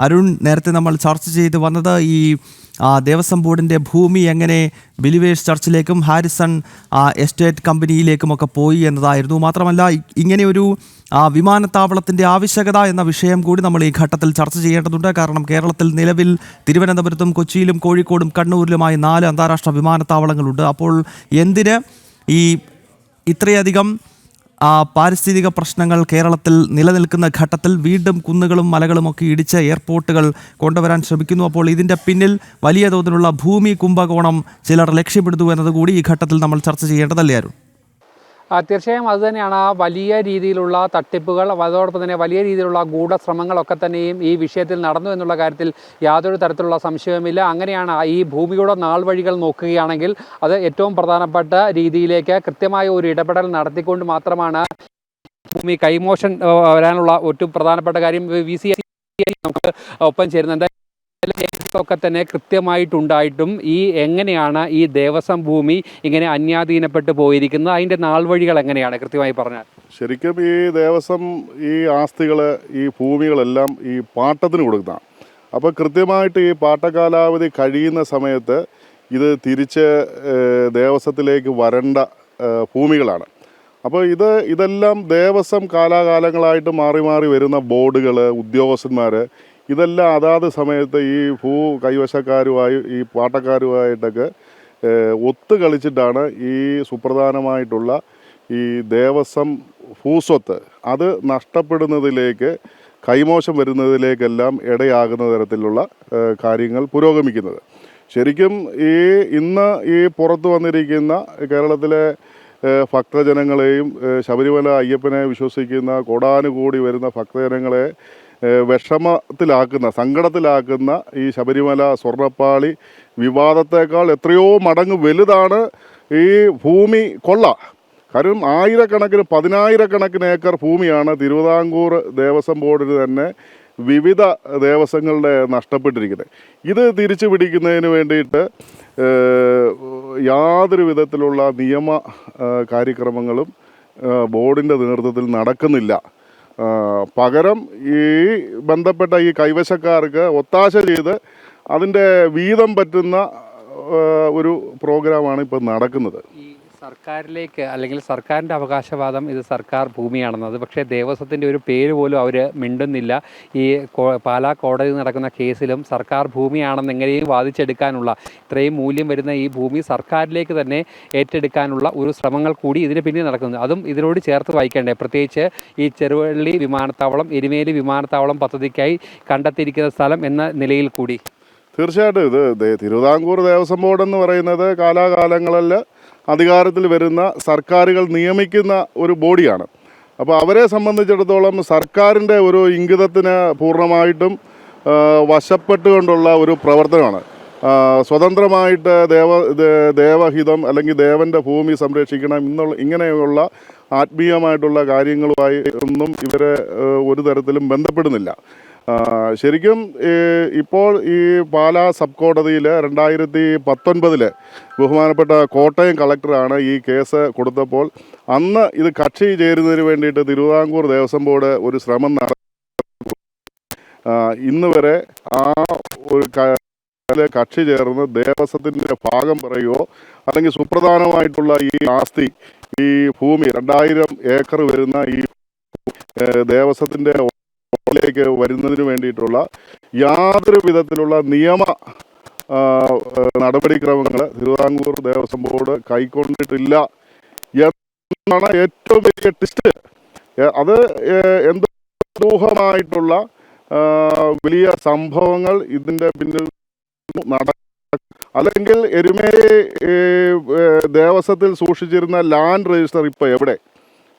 അരുൺ നേരത്തെ നമ്മൾ ചർച്ച ചെയ്ത് വന്നത് ഈ ദേവസ്വം ബോർഡിന്റെ ഭൂമി എങ്ങനെ ബിലിവേഴ്സ് ചർച്ചിലേക്കും ഹാരിസൺ എസ്റ്റേറ്റ് കമ്പനിയിലേക്കുമൊക്കെ പോയി എന്നതായിരുന്നു. മാത്രമല്ല ഇങ്ങനെയൊരു ആ, വിമാനത്താവളത്തിന്റെ ആവശ്യകത എന്ന വിഷയം കൂടി നമ്മൾ ഈ ഘട്ടത്തിൽ ചർച്ച ചെയ്യേണ്ടതുണ്ട്. കാരണം കേരളത്തിൽ നിലവിൽ തിരുവനന്തപുരത്തും കൊച്ചിയിലും കോഴിക്കോടും കണ്ണൂരിലുമായി നാല് അന്താരാഷ്ട്ര വിമാനത്താവളങ്ങളുണ്ട്. അപ്പോൾ എന്തിന് ഈ ഇത്രയധികം പാരിസ്ഥിതിക പ്രശ്നങ്ങൾ കേരളത്തിൽ നിലനിൽക്കുന്ന ഘട്ടത്തിൽ വീണ്ടും കുന്നുകളും മലകളും ഒക്കെ ഇടിച്ച് എയർപോർട്ടുകൾ കൊണ്ടുവരാൻ ശ്രമിക്കുന്നു. അപ്പോൾ ഇതിന്റെ പിന്നിൽ വലിയ തോതിലുള്ള ഭൂമി കുംഭകോണം ചിലർ ലക്ഷ്യമിടുന്നു എന്നതുകൂടി ഈ ഘട്ടത്തിൽ നമ്മൾ ചർച്ച ചെയ്യേണ്ടതല്ലേ അരുൺ? ആ, തീർച്ചയായും അതുതന്നെയാണ് ആ വലിയ രീതിയിലുള്ള തട്ടിപ്പുകൾ അതോടൊപ്പം തന്നെ വലിയ രീതിയിലുള്ള ഗൂഢശ്രമങ്ങളൊക്കെ തന്നെയും ഈ വിഷയത്തിൽ നടന്നു എന്നുള്ള കാര്യത്തിൽ യാതൊരു തരത്തിലുള്ള സംശയവുമില്ല. അങ്ങനെയാണ് ഈ ഭൂമിയുടെ നാൾ വഴികൾ നോക്കുകയാണെങ്കിൽ അത് ഏറ്റവും പ്രധാനപ്പെട്ട രീതിയിലേക്ക് കൃത്യമായ ഒരു ഇടപെടൽ നടത്തിക്കൊണ്ട് മാത്രമാണ് ഭൂമി കൈമോശം വരാനുള്ള ഒറ്റ പ്രധാനപ്പെട്ട കാര്യം. വി സി നമുക്ക് ഒപ്പം ചേരുന്നുണ്ട്. ഒക്കെ തന്നെ കൃത്യമായിട്ടുണ്ടായിട്ടും ഈ എങ്ങനെയാണ് ഈ ദേവസ്വം ഭൂമി ഇങ്ങനെ അന്യാധീനപ്പെട്ട് പോയിരിക്കുന്നത്? അതിന്റെ നാൾ വഴികൾ എങ്ങനെയാണ്? കൃത്യമായി പറഞ്ഞാൽ. ശരിക്കും ഈ ദേവസ്വം ഈ ആസ്തികൾ ഈ ഭൂമികളെല്ലാം ഈ പാട്ടത്തിന് കൊടുക്കുന്നതാണ്. അപ്പോൾ കൃത്യമായിട്ട് ഈ പാട്ടകാലാവധി കഴിയുന്ന സമയത്ത് ഇത് തിരിച്ച് ദേവസ്വത്തിലേക്ക് വരേണ്ട ഭൂമികളാണ്. അപ്പോൾ ഇത് ഇതെല്ലാം ദേവസ്വം കാലാകാലങ്ങളായിട്ട് മാറി മാറി വരുന്ന ബോർഡുകൾ ഉദ്യോഗസ്ഥന്മാർ ഇതെല്ലാം അതാത് സമയത്ത് ഈ ഭൂ കൈവശക്കാരുമായി ഈ പാട്ടക്കാരുമായിട്ടൊക്കെ ഒത്തു കളിച്ചിട്ടാണ് ഈ സുപ്രധാനമായിട്ടുള്ള ഈ ദേവസ്വം ഭൂസ്വത്ത് അത് നഷ്ടപ്പെടുന്നതിലേക്ക് കൈമോശം വരുന്നതിലേക്കെല്ലാം ഇടയാകുന്ന തരത്തിലുള്ള കാര്യങ്ങൾ പുരോഗമിക്കുന്നത്. ശരിക്കും ഈ ഇന്ന് ഈ പുറത്തു വന്നിരിക്കുന്ന കേരളത്തിലെ ഭക്തജനങ്ങളെയും ശബരിമല അയ്യപ്പനെ വിശ്വസിക്കുന്ന കോടാനുകൂടി വരുന്ന ഭക്തജനങ്ങളെ വിഷമത്തിലാക്കുന്ന സങ്കടത്തിലാക്കുന്ന ഈ ശബരിമല സ്വർണപ്പാളി വിവാദത്തേക്കാൾ എത്രയോ മടങ്ങ് വലുതാണ് ഈ ഭൂമി കൊള്ള. കാരണം ആയിരക്കണക്കിന് പതിനായിരക്കണക്കിന് ഏക്കർ ഭൂമിയാണ് തിരുവിതാംകൂർ ദേവസ്വം ബോർഡിന് തന്നെ വിവിധ ദേവസ്വങ്ങളുടെ നഷ്ടപ്പെട്ടിരിക്കുന്നത്. ഇത് തിരിച്ചു പിടിക്കുന്നതിന് വേണ്ടിയിട്ട് യാതൊരു വിധത്തിലുള്ള നിയമ കാര്യക്രമങ്ങളും ബോർഡിന്റെ നേതൃത്വത്തിൽ നടക്കുന്നില്ല. പകരം ഈ ബന്ധപ്പെട്ട ഈ കൈവശക്കാർക്ക് ഒത്താശ ചെയ്ത് അതിന്റെ വീതം പറ്റുന്ന ഒരു പ്രോഗ്രാമാണ് ഇപ്പോൾ നടക്കുന്നത്. സർക്കാരിലേക്ക് അല്ലെങ്കിൽ സർക്കാരിന്റെ അവകാശവാദം ഇത് സർക്കാർ ഭൂമിയാണെന്നത് പക്ഷേ ദേവസ്വത്തിന്റെ ഒരു പേര് പോലും അവർ മിണ്ടുന്നില്ല. ഈ പാലാ കോടതി നടക്കുന്ന കേസിലും സർക്കാർ ഭൂമിയാണെന്ന് എങ്ങനെയും വാദിച്ചെടുക്കാനുള്ള ഇത്രയും മൂല്യം വരുന്ന ഈ ഭൂമി സർക്കാരിലേക്ക് തന്നെ ഏറ്റെടുക്കാനുള്ള ഒരു ശ്രമങ്ങൾ കൂടി ഇതിന് പിന്നിൽ നടക്കുന്നു അതും ഇതിനോട് ചേർത്ത് വായിക്കേണ്ടേ. പ്രത്യേകിച്ച് ഈ ചെറുവള്ളി വിമാനത്താവളം എരുമേലി വിമാനത്താവളം പദ്ധതിക്കായി കണ്ടെത്തിയിരിക്കുന്ന സ്ഥലം എന്ന നിലയിൽ കൂടി. തീർച്ചയായിട്ടും ഇത് തിരുവിതാംകൂർ ദേവസ്വം ബോർഡ് എന്ന് പറയുന്നത് കാലാകാലങ്ങളിൽ അധികാരത്തിൽ വരുന്ന സർക്കാരുകൾ നിയമിക്കുന്ന ഒരു ബോഡിയാണ്. അപ്പോൾ അവരെ സംബന്ധിച്ചിടത്തോളം സർക്കാരിന്റെ ഒരു ഇംഗിതത്തിന് പൂർണമായിട്ടും വശപ്പെട്ടുകൊണ്ടുള്ള ഒരു പ്രവർത്തനമാണ്. സ്വതന്ത്രമായിട്ട് ദേവ ദേവഹിതം അല്ലെങ്കിൽ ദേവന്റെ ഭൂമി സംരക്ഷിക്കണം എന്നുള്ള ഇങ്ങനെയുള്ള ആത്മീയമായിട്ടുള്ള കാര്യങ്ങളുമായി ഒന്നും ഇവരെ ഒരു തരത്തിലും ബന്ധപ്പെടുന്നില്ല. ശരിക്കും ഇപ്പോൾ ഈ പാലാ സബ് കോടതിയിൽ രണ്ടായിരത്തി പത്തൊൻപതിൽ ബഹുമാനപ്പെട്ട കോട്ടയം കളക്ടറാണ് ഈ കേസ് കൊടുത്തപ്പോൾ അന്ന് ഇത് കക്ഷി ചേരുന്നതിന് വേണ്ടിയിട്ട് തിരുവിതാംകൂർ ദേവസ്വം ബോർഡ് ഒരു ശ്രമം നടത്തി ഇന്ന് വരെ ആ ഒരു കക്ഷി ചേർന്ന് ദേവസ്വത്തിന്റെ ഭാഗം പറയുകയോ അല്ലെങ്കിൽ സുപ്രധാനമായിട്ടുള്ള ഈ ആസ്തി ഈ ഭൂമി രണ്ടായിരം ഏക്കർ വരുന്ന ഈ ദേവസ്വത്തിന്റെ ലേക്ക് വരുന്നതിന് വേണ്ടിയിട്ടുള്ള യാതൊരു വിധത്തിലുള്ള നിയമ നടപടിക്രമങ്ങൾ തിരുവിതാംകൂർ ദേവസ്വം ബോർഡ് കൈക്കൊണ്ടിട്ടില്ല എന്നാണ് ഏറ്റവും വലിയ ടിസ്റ്റ് അത് എന്തോഹമായിട്ടുള്ള വലിയ സംഭവങ്ങൾ ഇതിന്റെ പിന്നിൽ നട അല്ലെങ്കിൽ എരുമേലി ദേവസ്വത്തിൽ സൂക്ഷിച്ചിരുന്ന ലാൻഡ് രജിസ്റ്റർ ഇപ്പോൾ എവിടെ?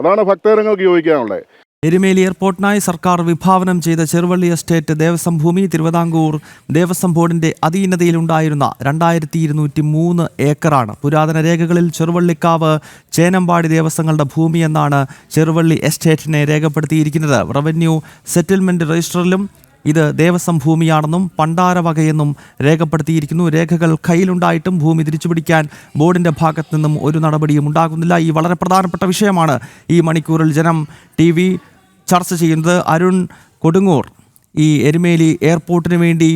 അതാണ് ഭക്തജനങ്ങൾക്ക് ചോദിക്കാനുള്ളത് എരുമേലി എയർപോർട്ടിനായി സർക്കാർ വിഭാവനം ചെയ്ത ചെറുവള്ളി എസ്റ്റേറ്റ് ദേവസ്വം ഭൂമി തിരുവിതാംകൂർ ദേവസ്വം ബോർഡിന്റെ അധീനതയിലുണ്ടായിരുന്ന രണ്ടായിരത്തി ഇരുന്നൂറ്റി മൂന്ന് ഏക്കറാണ്. പുരാതന രേഖകളിൽ ചെറുവള്ളിക്കാവ് ചേനമ്പാടി ദേവസ്വങ്ങളുടെ ഭൂമി എന്നാണ് ചെറുവള്ളി എസ്റ്റേറ്റിനെ രേഖപ്പെടുത്തിയിരിക്കുന്നത്. റവന്യൂ സെറ്റിൽമെന്റ് രജിസ്റ്ററിലും ഇത് ദേവസ്വം ഭൂമിയാണെന്നും പണ്ടാരവകയെന്നും രേഖപ്പെടുത്തിയിരിക്കുന്നു. രേഖകൾ കയ്യിലുണ്ടായിട്ടും ഭൂമി തിരിച്ചുപിടിക്കാൻ ബോർഡിന്റെ ഭാഗത്തു നിന്നും ഒരു നടപടിയും ഉണ്ടാകുന്നില്ല. ഈ വളരെ പ്രധാനപ്പെട്ട വിഷയമാണ് ഈ മണിക്കൂറിൽ ജനം ടി ചർച്ച ചെയ്യുന്നത്. അരുൺ കൊടുങ്ങൂർ ഈ എരുമേലി എയർപോർട്ടിന് വേണ്ടി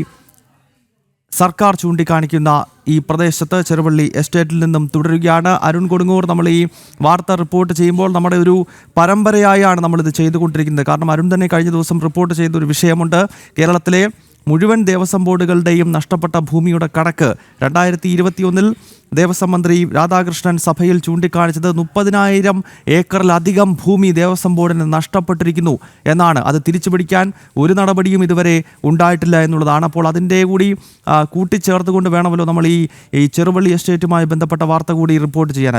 സർക്കാർ ചൂണ്ടിക്കാണിക്കുന്ന ഈ പ്രദേശത്ത് ചെറുവള്ളി എസ്റ്റേറ്റിൽ നിന്നും തുടരുകയാണ്. അരുൺ കൊടുങ്ങൂർ നമ്മൾ ഈ വാർത്ത റിപ്പോർട്ട് ചെയ്യുമ്പോൾ നമ്മുടെ ഒരു പരമ്പരയായാണ് നമ്മളിത് ചെയ്തുകൊണ്ടിരിക്കുന്നത്. കാരണം അരുൺ തന്നെ കഴിഞ്ഞ ദിവസം റിപ്പോർട്ട് ചെയ്ത ഒരു വിഷയമുണ്ട്. കേരളത്തിലെ മുഴുവൻ ദേവസ്വം ബോർഡുകളുടെയും നഷ്ടപ്പെട്ട ഭൂമിയുടെ കണക്ക് രണ്ടായിരത്തി ഇരുപത്തിയൊന്നിൽ ദേവസ്വം മന്ത്രി രാധാകൃഷ്ണൻ സഭയിൽ ചൂണ്ടിക്കാണിച്ചത് മുപ്പതിനായിരം ഏക്കറിലധികം ഭൂമി ദേവസ്വം ബോർഡിന് നഷ്ടപ്പെട്ടിരിക്കുന്നു എന്നാണ്. അത് തിരിച്ചുപിടിക്കാൻ ഒരു നടപടിയും ഇതുവരെ ഉണ്ടായിട്ടില്ല എന്നുള്ളതാണ്. അപ്പോൾ അതിന്റെ കൂടി കൂട്ടിച്ചേർത്തുകൊണ്ട് വേണമല്ലോ നമ്മൾ ഈ ഈ ചെറുവള്ളി എസ്റ്റേറ്റുമായി ബന്ധപ്പെട്ട വാർത്ത കൂടി റിപ്പോർട്ട് ചെയ്യാൻ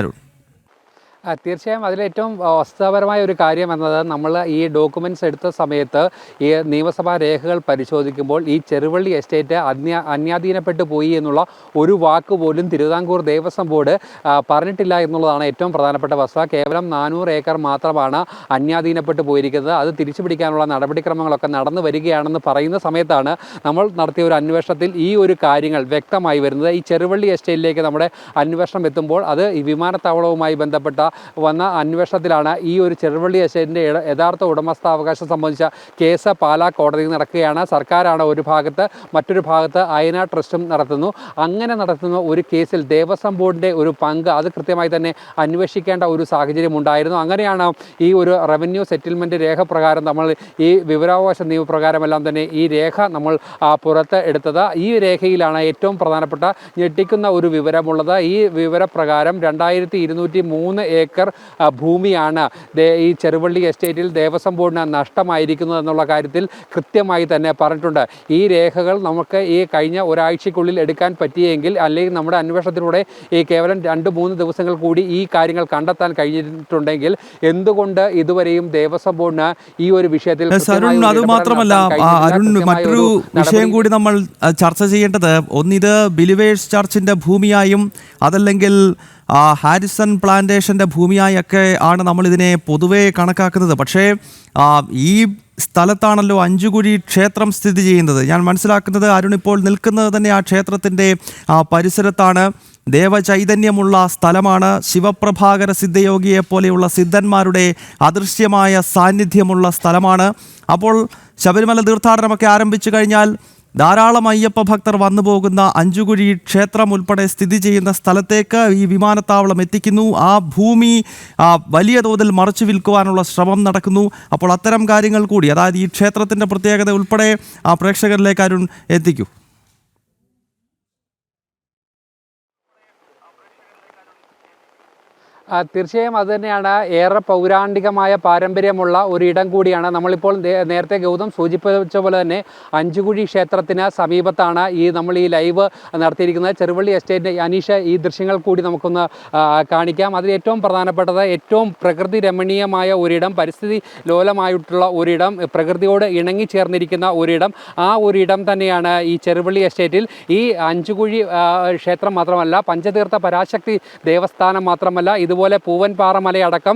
തീർച്ചയായും അതിലേറ്റവും വസ്തുതാപരമായ ഒരു കാര്യം എന്നത് നമ്മൾ ഈ ഡോക്യുമെന്റ്സ് എടുത്ത സമയത്ത് ഈ നിയമസഭാ രേഖകൾ പരിശോധിക്കുമ്പോൾ ഈ ചെറുവള്ളി എസ്റ്റേറ്റ് അന്യ അന്യാധീനപ്പെട്ടു പോയി എന്നുള്ള ഒരു വാക്ക് പോലും തിരുവിതാംകൂർ ദേവസ്വം ബോർഡ് പറഞ്ഞിട്ടില്ല എന്നുള്ളതാണ് ഏറ്റവും പ്രധാനപ്പെട്ട വസ്തുത. കേവലം നാനൂറ് ഏക്കർ മാത്രമാണ് അന്യാധീനപ്പെട്ടു പോയിരിക്കുന്നത്. അത് തിരിച്ചു പിടിക്കാനുള്ള നടപടിക്രമങ്ങളൊക്കെ നടന്നു വരികയാണെന്ന് പറയുന്ന സമയത്താണ് നമ്മൾ നടത്തിയ ഒരു അന്വേഷണത്തിൽ ഈ ഒരു കാര്യങ്ങൾ വ്യക്തമായി വരുന്നത്. ഈ ചെറുവള്ളി എസ്റ്റേറ്റിലേക്ക് നമ്മുടെ അന്വേഷണം എത്തുമ്പോൾ അത് ഈ വിമാനത്താവളവുമായി ബന്ധപ്പെട്ട വന്ന അന്വേഷണത്തിലാണ് ഈ ഒരു ചെറുവള്ളി എസ്റ്റേറ്റിന്റെ യഥാർത്ഥ ഉടമസ്ഥാവകാശം സംബന്ധിച്ച കേസ് പാലാ കോടതിയിൽ നടക്കുകയാണ്. സർക്കാരാണ് ഒരു ഭാഗത്ത് മറ്റൊരു ഭാഗത്ത് അയന ട്രസ്റ്റും നടത്തുന്നു. അങ്ങനെ നടത്തുന്ന ഒരു കേസിൽ ദേവസ്വം ബോർഡിന്റെ ഒരു പങ്ക് അത് കൃത്യമായി തന്നെ അന്വേഷിക്കേണ്ട ഒരു സാഹചര്യം ഉണ്ടായിരുന്നു. അങ്ങനെയാണ് ഈ ഒരു റവന്യൂ സെറ്റിൽമെന്റ് രേഖ പ്രകാരം നമ്മൾ ഈ വിവരാവകാശ നിയമപ്രകാരമെല്ലാം തന്നെ ഈ രേഖ നമ്മൾ പുറത്ത് എടുത്തത്. ഈ രേഖയിലാണ് ഏറ്റവും പ്രധാനപ്പെട്ട ഞെട്ടിക്കുന്ന ഒരു വിവരമുള്ളത്. ഈ വിവരപ്രകാരം രണ്ടായിരത്തി ഇരുന്നൂറ്റി മൂന്ന് ഏക്കർ ഭൂമിയാണ്. ഈ ചെറുവള്ളി എസ്റ്റേറ്റിൽ ദേവസ്വം ബോർഡിന് നഷ്ടമായിരിക്കുന്നത് എന്നുള്ള കാര്യത്തിൽ കൃത്യമായി തന്നെ പറഞ്ഞിട്ടുണ്ട്. ഈ രേഖകൾ നമുക്ക് ഈ കഴിഞ്ഞ ഒരാഴ്ചയ്ക്കുള്ളിൽ എടുക്കാൻ പറ്റിയെങ്കിൽ അല്ലെങ്കിൽ നമ്മുടെ അന്വേഷണത്തിലൂടെ ഈ കേവലം രണ്ട് മൂന്ന് ദിവസങ്ങൾ കൂടി ഈ കാര്യങ്ങൾ കണ്ടെത്താൻ കഴിഞ്ഞിട്ടുണ്ടെങ്കിൽ എന്തുകൊണ്ട് ഇതുവരെയും ദേവസ്വം ബോർഡിന് ഈ ഒരു വിഷയത്തിൽ അരുൺ അത് മാത്രമല്ല. അരുൺ മറ്റൊരു വിഷയം കൂടി നമ്മൾ ചർച്ച ചെയ്യേണ്ടത്. ഒന്നിത് ബിലിവേഴ്സ് ചർച്ചിന്റെ ഭൂമിയായും അതല്ലെങ്കിൽ ഹാരിസൺ പ്ലാന്റേഷന്റെ ഭൂമിയായൊക്കെ ആണ് നമ്മളിതിനെ പൊതുവെ കണക്കാക്കുന്നത്. പക്ഷേ ഈ സ്ഥലത്താണല്ലോ അഞ്ചുകുഴി ക്ഷേത്രം സ്ഥിതി ചെയ്യുന്നത്. ഞാൻ മനസ്സിലാക്കുന്നത് അരുൺ ഇപ്പോൾ നിൽക്കുന്നത് തന്നെ ആ ക്ഷേത്രത്തിന്റെ പരിസരത്താണ്. ദേവചൈതന്യമുള്ള സ്ഥലമാണ്. ശിവപ്രഭാകര സിദ്ധയോഗിയെ പോലെയുള്ള സിദ്ധന്മാരുടെ അദൃശ്യമായ സാന്നിധ്യമുള്ള സ്ഥലമാണ്. അപ്പോൾ ശബരിമല തീർത്ഥാടനമൊക്കെ ആരംഭിച്ചു കഴിഞ്ഞാൽ ധാരാളം അയ്യപ്പ ഭക്തർ വന്നു പോകുന്ന അഞ്ചുകുഴി ക്ഷേത്രം ഉൾപ്പെടെ സ്ഥിതി ചെയ്യുന്ന സ്ഥലത്തേക്ക് ഈ വിമാനത്താവളം എത്തിക്കുന്നു. ആ ഭൂമി വലിയ തോതിൽ മറച്ചു വിൽക്കുവാനുള്ള ശ്രമം നടക്കുന്നു. അപ്പോൾ അത്തരം കാര്യങ്ങൾ കൂടി അതായത് ഈ ക്ഷേത്രത്തിന്റെ പ്രത്യേകത ഉൾപ്പെടെ പ്രേക്ഷകരിലേക്ക് അരുൺ എത്തിക്കൂ. തീർച്ചയായും അത് തന്നെയാണ്. ഏറെ പൗരാണികമായ പാരമ്പര്യമുള്ള ഒരു ഇടം കൂടിയാണ്. നമ്മളിപ്പോൾ നേരത്തെ ഗൗതം സൂചിപ്പിച്ച പോലെ തന്നെ അഞ്ചുകുഴി ക്ഷേത്രത്തിന് സമീപത്താണ് ഈ നമ്മൾ ഈ ലൈവ് നടത്തിയിരിക്കുന്നത്. ചെറുവള്ളി എസ്റ്റേറ്റ് അനീഷ ഈ ദൃശ്യങ്ങൾ കൂടി നമുക്കൊന്ന് കാണിക്കാം. അതിൽ ഏറ്റവും പ്രധാനപ്പെട്ടത് ഏറ്റവും പ്രകൃതി രമണീയമായ ഒരിടം പരിസ്ഥിതി ലോലമായിട്ടുള്ള ഒരിടം പ്രകൃതിയോട് ഇണങ്ങി ചേർന്നിരിക്കുന്ന ഒരിടം ആ ഒരിടം തന്നെയാണ് ഈ ചെറുവള്ളി എസ്റ്റേറ്റിൽ ഈ അഞ്ചുകുഴി ക്ഷേത്രം മാത്രമല്ല പഞ്ചതീർത്ഥ പരാശക്തി ദേവസ്ഥാനം മാത്രമല്ല ഇതുപോലെ പൂവൻപാറ മലയടക്കം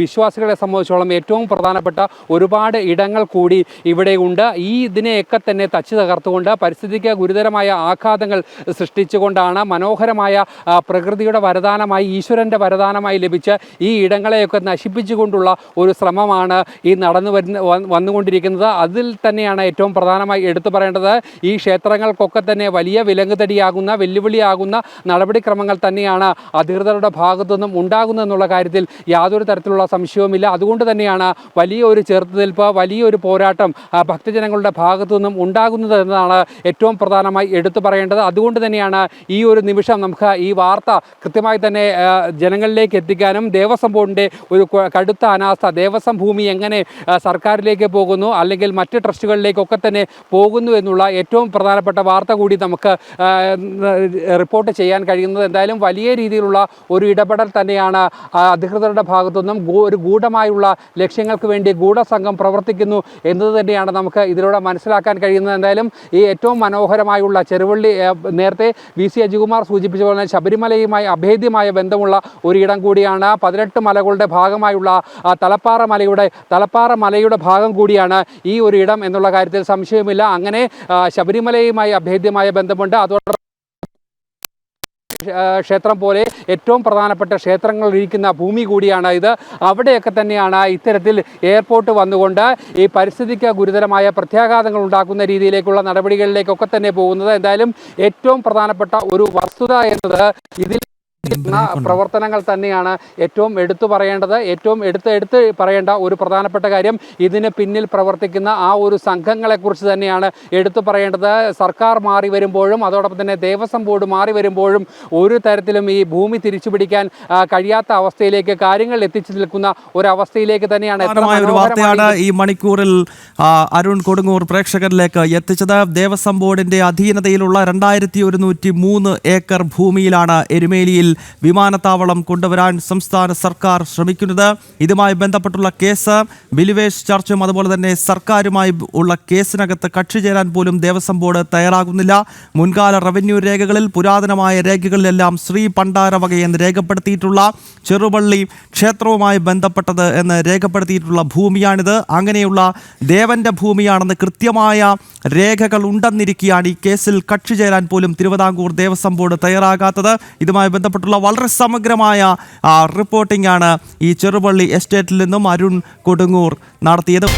വിശ്വാസികളെ സംബന്ധിച്ചോളം ഏറ്റവും പ്രധാനപ്പെട്ട ഒരുപാട് ഇടങ്ങൾ കൂടി ഇവിടെ ഉണ്ട് ഈ ഇതിനെയൊക്കെ തന്നെ തച്ചു തകർത്തുകൊണ്ട് പരിസ്ഥിതിക്ക് ഗുരുതരമായ ആഘാതങ്ങൾ സൃഷ്ടിച്ചുകൊണ്ടാണ് മനോഹരമായ പ്രകൃതിയുടെ വരദാനമായി ഈശ്വരന്റെ വരദാനമായി ലഭിച്ച ഈ ഇടങ്ങളെയൊക്കെ നശിപ്പിച്ചുകൊണ്ടുള്ള ഒരു ശ്രമമാണ് ഈ നടന്നു വരുന്ന വന്നുകൊണ്ടിരിക്കുന്നത്. അതിൽ തന്നെയാണ് ഏറ്റവും പ്രധാനമായി എടുത്തു പറയേണ്ടത്. ഈ ക്ഷേത്രങ്ങൾക്കൊക്കെ തന്നെ വലിയ വിലങ്ങുതടിയാകുന്ന വെല്ലുവിളിയാകുന്ന നടപടിക്രമങ്ങൾ തന്നെയാണ് അധികൃതരുടെ ഭാഗത്തു നിന്നും ഉണ്ടാകുന്നു എന്നുള്ള കാര്യത്തിൽ യാതൊരു തരത്തിലുള്ള സംശയവുമില്ല. അതുകൊണ്ട് തന്നെയാണ് വലിയ ഒരു ചെറുത്തുനിൽപ്പ് വലിയൊരു പോരാട്ടം ഭക്തജനങ്ങളുടെ ഭാഗത്തു നിന്നും ഉണ്ടാകുന്നത് എന്നതാണ് ഏറ്റവും പ്രധാനമായി എടുത്തു പറയേണ്ടത്. അതുകൊണ്ട് തന്നെയാണ് ഈ ഒരു നിമിഷം നമുക്ക് ഈ വാർത്ത കൃത്യമായി തന്നെ ജനങ്ങളിലേക്ക് എത്തിക്കാനും ദേവസ്വം ബോർഡിന്റെ ഒരു കടുത്ത അനാസ്ഥ ദേവസ്വം ഭൂമി എങ്ങനെ സർക്കാരിലേക്ക് പോകുന്നു അല്ലെങ്കിൽ മറ്റ് ട്രസ്റ്റുകളിലേക്കൊക്കെ തന്നെ പോകുന്നു എന്നുള്ള ഏറ്റവും പ്രധാനപ്പെട്ട വാർത്ത കൂടി നമുക്ക് റിപ്പോർട്ട് ചെയ്യാൻ കഴിയുന്നത് എന്തായാലും വലിയ രീതിയിലുള്ള ഒരു ഇടപെടൽ തന്നെയാണ് അധികൃതരുടെ ഭാഗത്തുനിന്നും ഒരു ഗൂഢമായുള്ള ലക്ഷ്യങ്ങൾക്ക് വേണ്ടി ഗൂഢസംഘം പ്രവർത്തിക്കുന്നു എന്നത് തന്നെയാണ് നമുക്ക് ഇതിലൂടെ മനസ്സിലാക്കാൻ കഴിയുന്നത്. എന്തായാലും ഈ ഏറ്റവും മനോഹരമായുള്ള ചെറുവള്ളി നേരത്തെ വി. സി. അജികുമാർ സൂചിപ്പിച്ച പോലെ ശബരിമലയുമായി അഭേദ്യമായ ബന്ധമുള്ള ഒരിടം കൂടിയാണ്. പതിനെട്ട് മലകളുടെ ഭാഗമായുള്ള തലപ്പാറ മലയുടെ തലപ്പാറ മലയുടെ ഭാഗം കൂടിയാണ് ഈ ഒരു ഇടം എന്നുള്ള കാര്യത്തിൽ സംശയമില്ല അങ്ങനെ ശബരിമലയുമായി അഭേദ്യമായ ബന്ധമുണ്ട്. അതോടൊപ്പം ക്ഷേത്രം പോലെ ഏറ്റവും പ്രധാനപ്പെട്ട ക്ഷേത്രങ്ങൾ ഇരിക്കുന്ന ഭൂമി കൂടിയാണ് ഇത് അവിടെയൊക്കെ തന്നെയാണ് ഇത്തരത്തിൽ എയർപോർട്ട് വന്നുകൊണ്ട് ഈ പരിസ്ഥിതിക്ക് ഗുരുതരമായ പ്രത്യാഘാതങ്ങൾ ഉണ്ടാക്കുന്ന രീതിയിലേക്കുള്ള നടപടികളിലേക്കൊക്കെ തന്നെ പോകുന്നത്. എന്തായാലും ഏറ്റവും പ്രധാനപ്പെട്ട ഒരു വസ്തുത എന്നത് ഇതിൽ പ്രവർത്തനങ്ങൾ തന്നെയാണ് ഏറ്റവും എടുത്തു പറയേണ്ടത്. ഏറ്റവും എടുത്ത് എടുത്ത് പറയേണ്ട ഒരു പ്രധാനപ്പെട്ട കാര്യം ഇതിന് പിന്നിൽ പ്രവർത്തിക്കുന്ന ആ ഒരു സംഘങ്ങളെക്കുറിച്ച് തന്നെയാണ് എടുത്തു പറയേണ്ടത്. സർക്കാർ മാറി വരുമ്പോഴും അതോടൊപ്പം തന്നെ ദേവസ്വം ബോർഡ് മാറി വരുമ്പോഴും ഒരു തരത്തിലും ഈ ഭൂമി തിരിച്ചു പിടിക്കാൻ കഴിയാത്ത അവസ്ഥയിലേക്ക് കാര്യങ്ങൾ എത്തിച്ചു നിൽക്കുന്ന ഒരു അവസ്ഥയിലേക്ക് തന്നെയാണ് ഈ മണിക്കൂറിൽ അരുൺ കൊടുങ്ങൂർ പ്രേക്ഷകരിലേക്ക് എത്തിച്ചത്. ദേവസ്വം ബോർഡിന്റെ അധീനതയിലുള്ള രണ്ടായിരത്തി ഒരുന്നൂറ്റി മൂന്ന് ഏക്കർ ഭൂമിയിലാണ് എരുമേലിയിൽ വിമാനത്താവളം കൊണ്ടുവരാൻ സംസ്ഥാന സർക്കാർ ശ്രമിക്കുന്നത്. ഇതുമായി ബന്ധപ്പെട്ടുള്ള കേസ് ബിലിവേഷ് ചർച്ചും അതുപോലെ തന്നെ സർക്കാരുമായി ഉള്ള കേസിനകത്ത് കക്ഷി ചേരാൻ പോലും ദേവസ്വം ബോർഡ് തയ്യാറാകുന്നില്ല. മുൻകാല റവന്യൂ രേഖകളിൽ പുരാതനമായ രേഖകളിലെല്ലാം ശ്രീ പണ്ടാരവക എന്ന് രേഖപ്പെടുത്തിയിട്ടുള്ള ചെറുപള്ളി ക്ഷേത്രവുമായി ബന്ധപ്പെട്ടത് എന്ന് രേഖപ്പെടുത്തിയിട്ടുള്ള ഭൂമിയാണിത്. അങ്ങനെയുള്ള ദേവന്റെ ഭൂമിയാണെന്ന് കൃത്യമായ രേഖകൾ ഉണ്ടെന്നിരിക്കെയാണ് ഈ കേസിൽ കക്ഷി ചേരാൻ പോലും തിരുവിതാംകൂർ ദേവസ്വം ബോർഡ് തയ്യാറാകാത്തത്. ഇതുമായി ബന്ധപ്പെട്ടുള്ള വളരെ സമഗ്രമായ റിപ്പോർട്ടിംഗ് ആണ് ഈ ചെറുപള്ളി എസ്റ്റേറ്റിൽ നിന്നും അരുൺ കൊടുങ്ങൂർ നടത്തിയത്.